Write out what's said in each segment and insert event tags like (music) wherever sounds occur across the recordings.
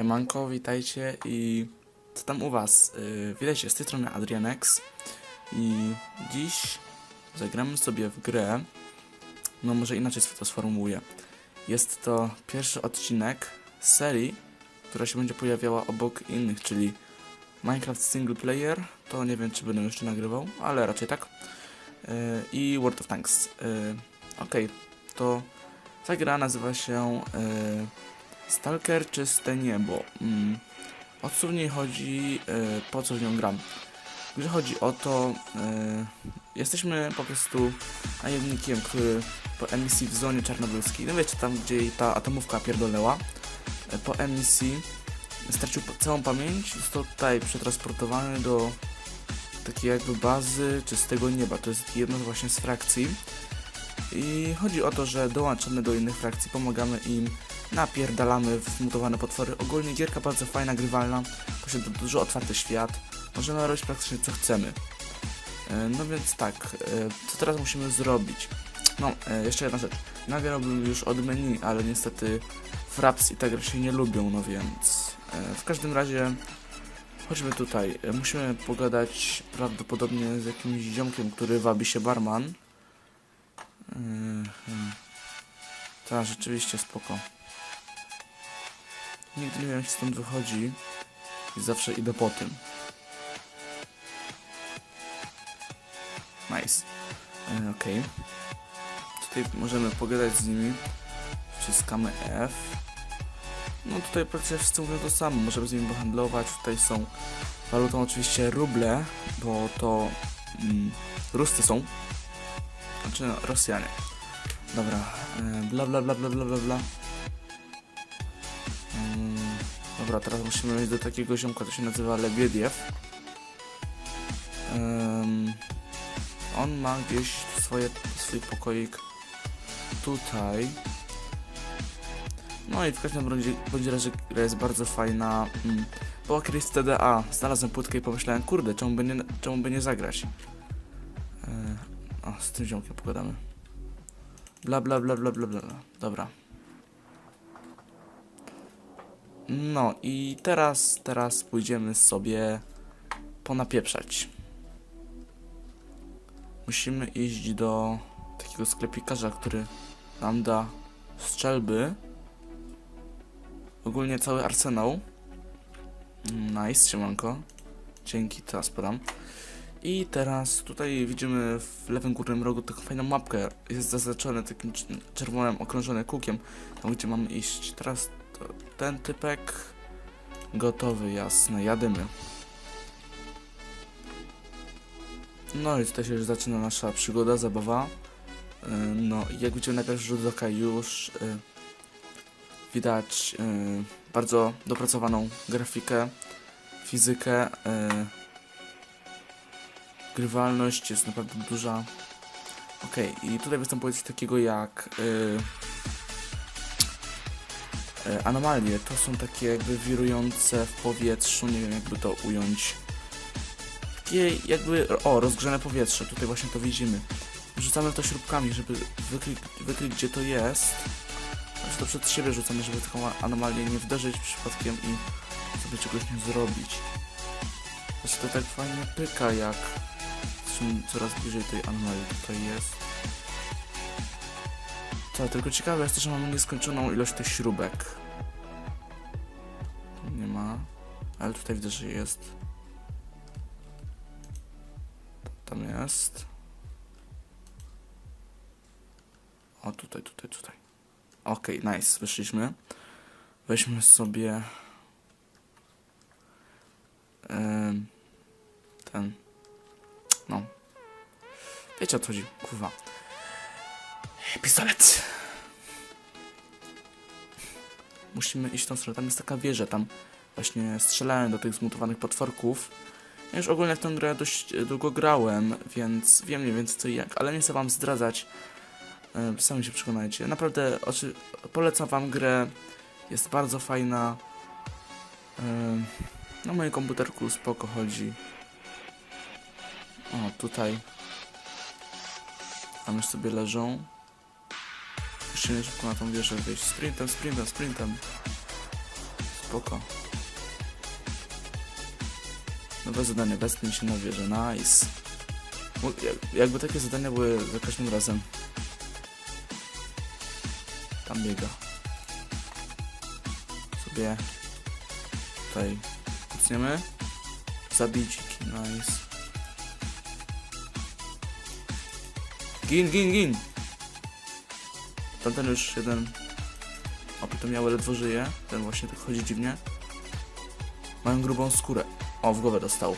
Siemanko, witajcie i co tam u was? Yy, witajcie, z tej strony Adrianex i dziś zagramy sobie w grę, no może inaczej to sformułuję. Jest to pierwszy odcinek serii, która się będzie pojawiała obok innych, czyli Minecraft Single Player, to nie wiem czy będę jeszcze nagrywał, ale raczej tak. Yy, I World of Tanks. Yy, Okej, to ta gra nazywa się... Yy, Stalker czyste niebo. Mm. O co w niej chodzi, e, po co w nią gram? Grze chodzi o to, e, jesteśmy po prostu najemnikiem, który po emisji w zonie czarnobylskiej, no wiecie, tam gdzie ta atomówka pierdolęła, e, po emisji stracił całą pamięć, został tutaj przetransportowany do takiej jakby bazy czystego nieba. To jest jedna właśnie z frakcji. I chodzi o to, że dołączamy do innych frakcji, pomagamy im napierdalamy w zmutowane potwory. Ogólnie gierka bardzo fajna, grywalna, posiada dużo otwarty świat, możemy robić praktycznie co chcemy. E, No więc tak, e, co teraz musimy zrobić? No, e, jeszcze jedna rzecz. Nagrałbym już od menu, ale niestety fraps i tak się nie lubią, no więc w każdym razie chodźmy tutaj. Musimy pogadać prawdopodobnie z jakimś ziomkiem, który wabi się barman. Tak, rzeczywiście spoko. Nigdy nie wiem, jak stąd wychodzi i zawsze idę po tym. Nice. E, Okej. Tutaj możemy pogadać z nimi. Wciskamy F. No tutaj praktycznie wszyscy mówią to samo. Możemy z nimi pohandlować. Tutaj są walutą oczywiście ruble, bo to mm, Ruscy są. Znaczy no, Rosjanie. Dobra. E, bla bla bla bla bla bla bla. Dobra, teraz musimy wejść do takiego ziomka, to się nazywa Lebiediew. Em, on ma gdzieś swoje, swój pokoik tutaj. No i w każdym razie, bądź razie gra jest bardzo fajna. Mm. Była kiedyś TDA, znalazłem płytkę i pomyślałem, kurde, czemu by nie, czemu by nie zagrać? E, o, z tym ziomkiem pogadamy. Bla bla bla bla bla bla. Dobra. No i teraz, teraz pójdziemy sobie ponapieprzać. Musimy iść do takiego sklepikarza, który nam da strzelby. Ogólnie cały arsenał. Nice, siemanko. Dzięki, teraz podam. I teraz tutaj widzimy w lewym górnym rogu taką fajną mapkę. Jest zaznaczone takim cz- czerwonym okrążonym kółkiem, tam gdzie mamy iść. Teraz ten typek gotowy, jasne, jadymy. No i tutaj się już zaczyna nasza przygoda, zabawa. Yy, No jak widzimy najpierw rzut oka już yy, widać yy, bardzo dopracowaną grafikę, fizykę. grywalność jest naprawdę duża. Okej, i tutaj występuje coś takiego jak anomalie. To są takie jakby wirujące w powietrzu, nie wiem jakby to ująć. Takie jakby, o, rozgrzane powietrze, tutaj właśnie to widzimy. Rzucamy to śrubkami, żeby wykryć, wykryć gdzie to jest. Znaczy to przed siebie rzucamy, żeby taką anomalię nie wderzyć przypadkiem i sobie czegoś nie zrobić. Znaczy to tak fajnie pyka jak coraz bliżej tej anomalii tutaj jest. Tak, tylko ciekawe jest to, że mamy nieskończoną ilość tych śrubek. Nie ma, ale tutaj widzę, że jest. Tam jest. O, tutaj, tutaj, tutaj. Okej, nice, wyszliśmy. Weźmy sobie... ten... No. Wiecie o co chodzi, kurwa. Pistolet! Musimy iść tą stronę. Tam jest taka wieża, tam właśnie strzelałem do tych zmutowanych potworków. Ja już ogólnie w tę grę dość e, długo grałem, więc wiem mniej więcej co i jak, ale nie chcę wam zdradzać. E, Sami się przekonajcie. Naprawdę oczy... polecam wam grę. Jest bardzo fajna. E, Na moim komputerku spoko chodzi. O, tutaj. Tam już sobie leżą. Musimy szybko na tą wieżę wyjść. Sprintem, sprintem, sprintem. spoko. Nowe zadanie, wespnij się na wieżę, nice. Jakby takie zadania były za każdym razem. Tam biega. Sobie tutaj kucniemy. Zabij dziki, nice. Gin, gin, gin! Tamten już jeden opytomiały ledwo żyje. Ten właśnie tak chodzi dziwnie. Mają grubą skórę. O, w głowę dostał.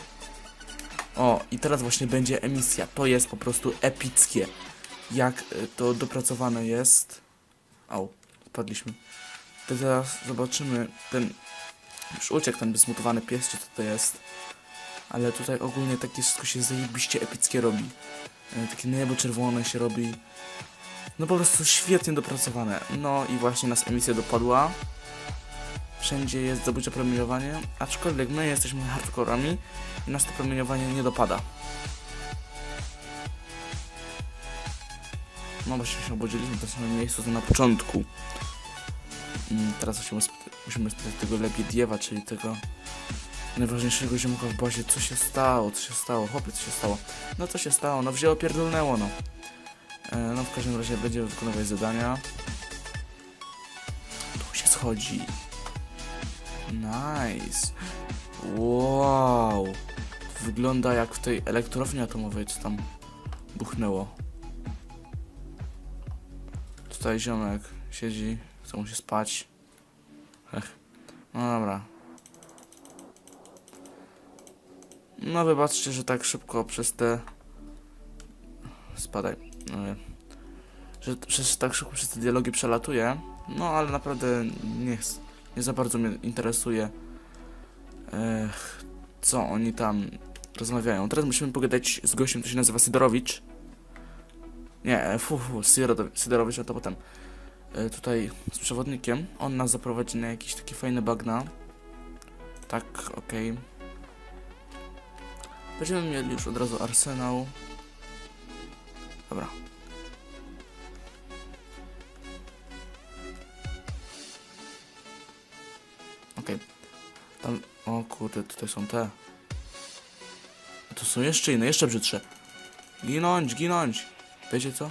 O, i teraz właśnie będzie emisja. To jest po prostu epickie. Jak y, to dopracowane jest. Au, spadliśmy. To teraz zobaczymy ten... Już uciekł ten bezmutowany pies, czy co to jest. Ale tutaj ogólnie takie wszystko się zajebiście epickie robi. E, Takie niebo czerwone się robi. No po prostu świetnie dopracowane. No i właśnie nas emisja dopadła. Wszędzie jest zabójcze promieniowanie, aczkolwiek my jesteśmy hardcorami i nas to promieniowanie nie dopada. No właśnie się obudziliśmy w tym samym miejscu co na początku. Mm, Teraz musimy, musimy spytać tego Lebediewa, czyli tego najważniejszego ziomka w bazie, co się stało, co się stało, chłopie, co się stało. No co się stało, no wzięło pierdolnęło, no. E, no w każdym razie będziemy wykonywać zadania. Tu się schodzi. Nice. Wow. Wygląda jak w tej elektrowni atomowej, co tam buchnęło. Tutaj ziomek siedzi, chce mu się spać. Ech. No dobra. No wybaczcie, że tak szybko przez te... Spadaj. Że przez tak szybko przez te dialogi przelatuję. No ale naprawdę nie, nie za bardzo mnie interesuje. Ech, co oni tam rozmawiają. Teraz musimy pogadać z gościem, który się nazywa Sydorowicz. Nie, e, fu, fu, Sydorowicz, a to potem. E, tutaj z przewodnikiem. On nas zaprowadzi na jakieś takie fajne bagna. Tak, okej. Będziemy mieli już od razu arsenał. Dobra. Okej. Tam, o kurde, tutaj są te. A to są jeszcze inne, jeszcze brzydsze. Ginąć, ginąć. Wiecie co?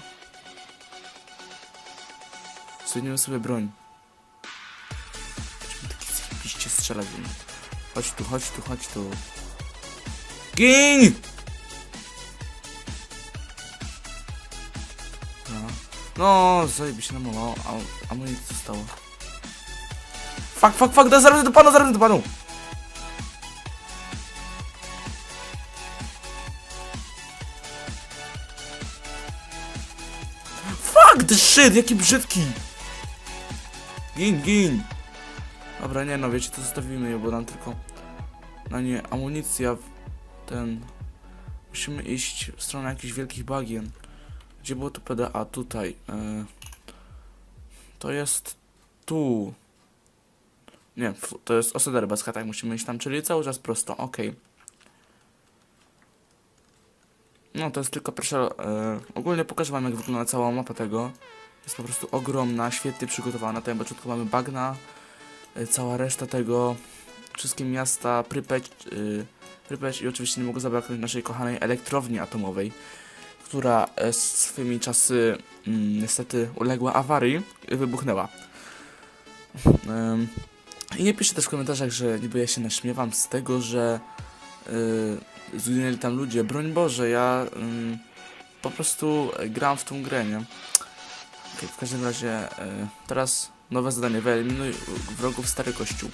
Zmienimy sobie broń. Będziemy taki zajebiście strzelać w nim. Chodź tu, chodź tu, chodź tu. Gin! No zajebiście namował. A, a mu nic zostało. Fuck, fuck, fuck, zaraz do panu, zaraz do panu! Fuck the shit, jaki brzydki! Gin, gin! Dobra, nie no, wiecie, to zostawimy je, bo nam tylko... No nie, amunicja, ten... Musimy iść w stronę jakichś wielkich bagien. Gdzie było to PDA? Tutaj. E... To jest tu. Nie, to jest Oseder bez tak musimy iść tam, czyli cały czas prosto, okej. No to jest tylko proszę, e, ogólnie pokażę wam jak wygląda cała mapa tego. Jest po prostu ogromna, świetnie przygotowana, tutaj na początku mamy bagna, e, cała reszta tego, wszystkie miasta, Prypeć, e, Prypeć i oczywiście nie mogło zabraknąć naszej kochanej elektrowni atomowej, która e, swymi czasy mm, niestety uległa awarii wybuchnęła. I nie piszcie też w komentarzach, że niby ja się naśmiewam z tego, że yy, zginęli tam ludzie. Broń Boże, ja ym, po prostu e, gram w tą grę, nie? Okej, w każdym razie y, teraz nowe zadanie. Wyeliminuj wrogów Stary Kościół.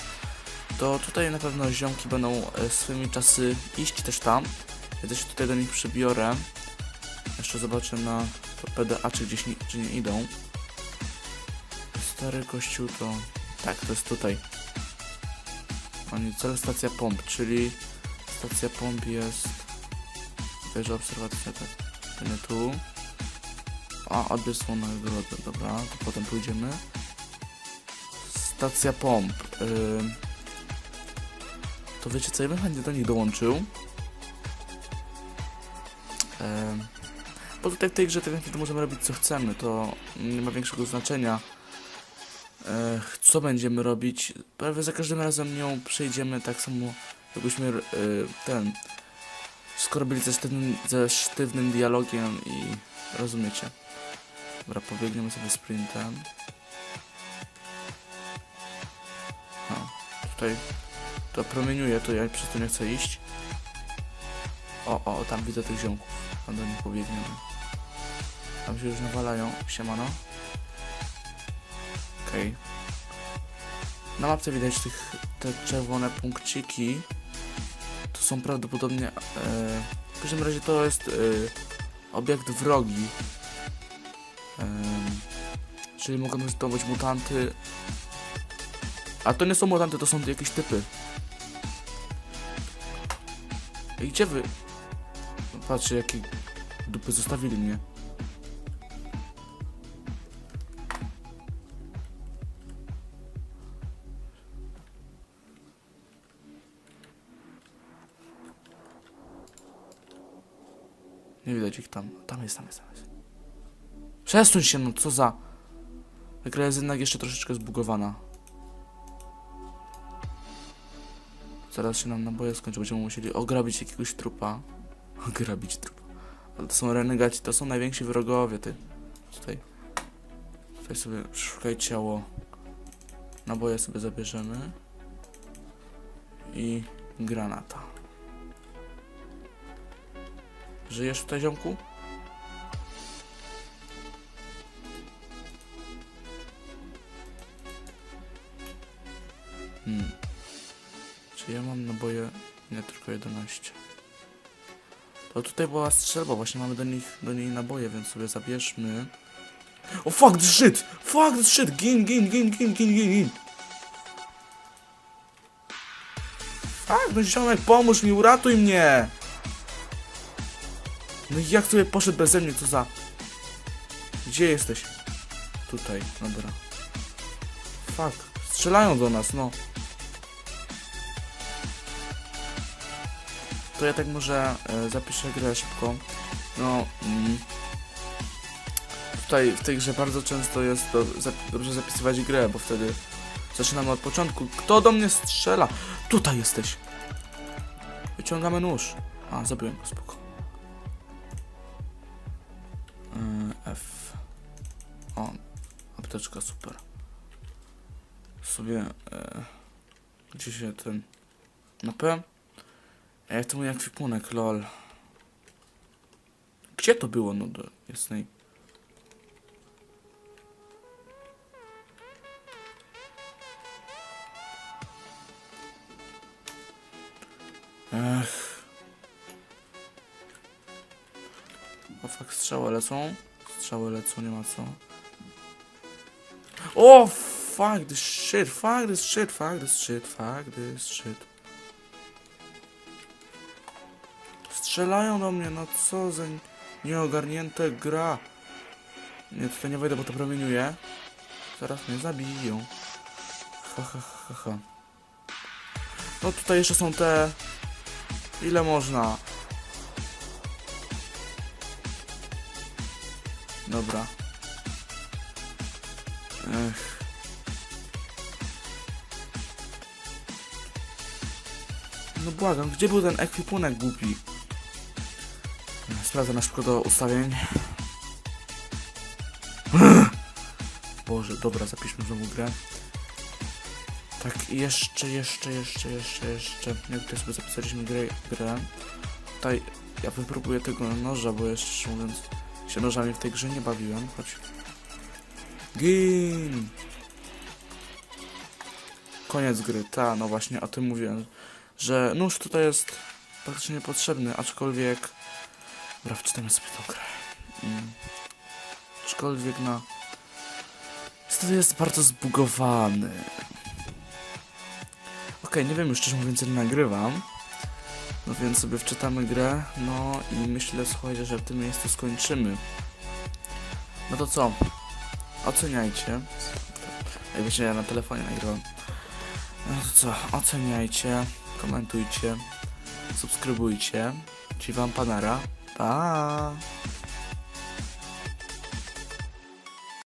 To tutaj na pewno ziomki będą swymi czasy iść też tam. Ja też tutaj do nich przybiorę. Jeszcze zobaczę na to PDA, czy gdzieś nie, czy nie idą. Stary Kościół to... Tak, to jest tutaj. Oni cel stacja pomp, czyli stacja pomp jest wieża obserwacyjna, to, to nie tu. A, odbiór nagrody, dobra, to potem pójdziemy. Stacja pomp. Ym. To wiecie co, ja bym chętnie do nich dołączył. Ym. Bo tutaj w tej grze tak naprawdę możemy robić co chcemy, to nie ma większego znaczenia. E, co będziemy robić? Prawie za każdym razem nią przejdziemy tak samo, jakbyśmy e, ten. Skoro byli ze sztywnym, ze sztywnym dialogiem i rozumiecie. Dobra, pobiegniemy sobie sprintem. No, tutaj to promieniuje, to ja przez to nie chcę iść. O, o, tam widzę tych ziomków. Tam do nich pobiegniemy. Tam się już nawalają. Siemano. Okej. Na mapce widać tych, te czerwone punkciki. To są prawdopodobnie... E, w każdym razie to jest e, obiekt wrogi. Em, czyli mogą to być mutanty. A to nie są mutanty, to są jakieś typy. I gdzie wy? Patrzcie, jakie dupy zostawili mnie. Ich tam. Tam jest, tam jest, tam jest. Przesuń się, no co za... Ta gra jest jednak jeszcze troszeczkę zbugowana. Zaraz się nam naboje skończą, będziemy musieli ograbić jakiegoś trupa. (laughs) Ograbić trupa. Ale to są renegaci, to są najwięksi wrogowie, ty. Tutaj. Tutaj sobie szukaj ciało. Naboje sobie zabierzemy. I granata. Żyjesz tutaj, ziomku? Hmm. Czy ja mam naboje? Nie, tylko 11. To tutaj była strzelba, właśnie mamy do nich, do niej naboje, więc sobie zabierzmy. O fuck this shit! Fuck this shit! Gin, gin, gin, gin, gin, gin, gin! Fuck, no ziomek, pomóż mi, uratuj mnie! No i jak sobie poszedł beze mnie, co za... Gdzie jesteś? Tutaj, dobra. Fuck, strzelają do nas, no. To ja tak może e, zapiszę grę szybko. No, mm, tutaj w tej grze bardzo często jest do, za, dobrze zapisywać grę, bo wtedy zaczynamy od początku. Kto do mnie strzela? Tutaj jesteś. Wyciągamy nóż. A, zabiłem go, spoko. O, apteczka, super. Sobie, e, gdzie się ten... Na P? Jak to mój ekwipunek, lol. Gdzie to było, no do jasnej? Ech. O fuck, strzały lecą. Strzały lecą, nie ma co. O, fuck this shit, fuck this shit, fuck this shit, fuck this shit. Strzelają do mnie, no co za nieogarnięte gra. Nie, tutaj nie wejdę, bo to promieniuje. Zaraz mnie zabiją. Ha, ha, ha, ha. No tutaj jeszcze są te... Ile można? Dobra. Ech. No błagam, gdzie był ten ekwipunek głupi? Sprawdzę na szybko do ustawień. Boże, dobra, zapiszmy znowu grę. Tak, jeszcze, jeszcze, jeszcze, jeszcze, jeszcze. Jak tutaj sobie zapisaliśmy grę, grę. Tutaj ja wypróbuję tego noża, bo jeszcze mówiąc się nożami w tej grze nie bawiłem. Chodź. Gin! Koniec gry, ta, no właśnie o tym mówiłem. Że nóż tutaj jest praktycznie niepotrzebny, aczkolwiek... Dobra, wczytajmy sobie tą grę. Mm. Aczkolwiek na... Niestety jest bardzo zbugowany. Okej, nie wiem już szczerze mówiąc ile nagrywam. No więc sobie wczytamy grę, no i myślę, słuchajcie, że w tym miejscu skończymy. No to co? Oceniajcie. Jak wiecie, ja na telefonie nagrywam. No to co? Oceniajcie, komentujcie, subskrybujcie. Ci wam panera. Pa!